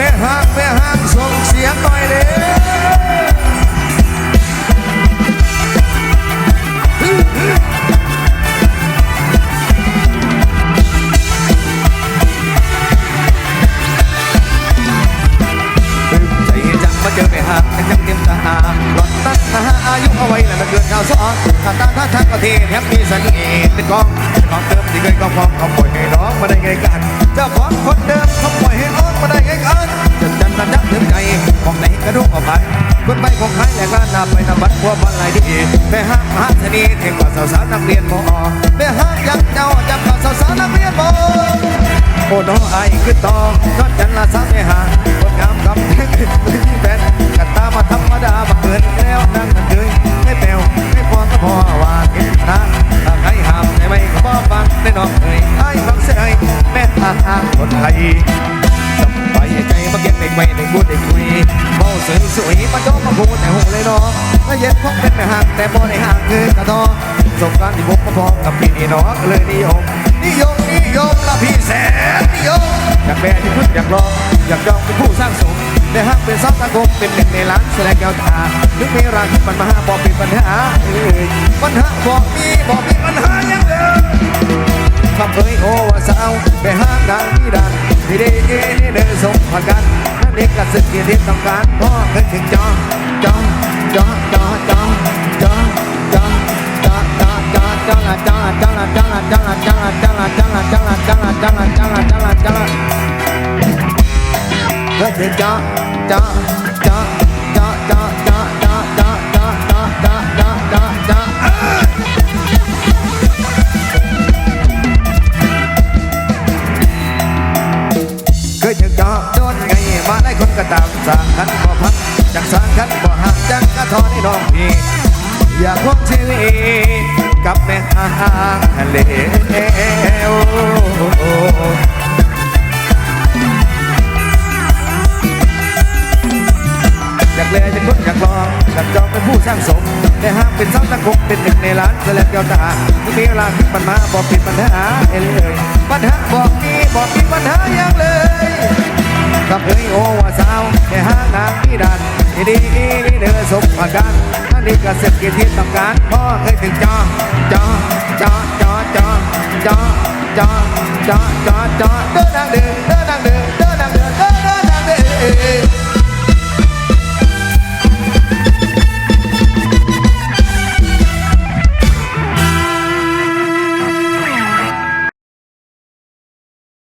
แม่ห้างแม่ห้างส่งเสียงหน่อยเด้ใจจังมาเจอแม่หางยังเต็มตาหลอดตั้งนะฮะอายุเอาไว้แล้วมันเกินข่าวซ้อนถ้าตาท่าทางประเทศแฮปปี้สันนีเป็นกองเป็นกองเติมที่เคยกองฟองเขาปล่อยให้ร้องมาได้ไงกัน เจ้าของคนเดิมเขาปล่อยให้ร้อ ระดุกออกไปคนไปคงขายแหลกล้านนาไปนำบัตรพวกบันไหลดีแม่ห้างมหาเสน่ห์เทกว่าสาวสาวนักเรียนมอแม่ห้างยังเจ้าจำกว่าสาวสาวนักเรียนมอโอ้น้องไอ้คือตองนอนจันละสามไม่ห่างคนงามกำแพงขึ้นไม่มีแฟนกันตามาธรรมดามาเกินแล้วนั่งมันเคยไม่แปลวไม่พอก็พอว่าเก็บนะถ้าใครห้ามได้ไหมก็บอกฟังได้น้องเอ้ยไอ้ฟังเสียไอ้แม่ทางคนไทยจำไปใจมาเก็บเด็กไว้เด็กพูดเด็กคุย สวยสวยมาจ้องมาพูแต่หูเลยน้องก็เย็นพกเป็นแม่ห่างแต่บ่ได้ห่างคือกระทอสงกรารที่พบมาพร้อมกับพี่นี่น้องเลยนิยมนิยมนิยมละพี่แสนนิยมอยากแม่ที่พึ่งอยากลองอยากจองเป็นผู้สร้างสมแต่หากเป็นซับตะกงเป็นหนึ่งในล้านแสดงแก้วตานึกมีรักมันมาหาบอกเป็นปัญหาเอ้ยปัญหาบอกมีบอกมีปัญหาอย่างเดิมคำเอ้ยโอ้ว่าสาวไปห้างดังที่ดันที่ได้เเดินสมผักันนั่น เด็กกระสึกเรียรติต้องการพ่อเคยถึงจองจองจองจองจองจองจองจองจองจองจองละจองละจองละจองละจองละจองละจองละจองละจองละจองละจองละจองละจองละจองละเคยถึงจองจองจอจ ตามสร้างคันบ่พักจากสร้างคันบ่หักจังกระทอนี่น้องพี่อยากควงชีวิตกับแม่ห่างทะเลอยากแลจะคุ้นอยากลองอยากจองเป็นผู้สร้างสม แต่ห้ามเป็นเสาตะกงเป็นหนึ่งในล้านเสลบแก้วตาที่มีเวลาขึ้นมันมาบอกผิดปัญหาเอ้ยเลยปัญหาบอกมีบอกมีปัญหาอย่างเลยกับเอ้ยโอวาส ที่ดีเดือสมอาการนั่นนี่ก็เสร็จกินที่ต้องการพ่อเคยถึงจอจอจอจอจอจอจอจอจอจอเดินดังเดิน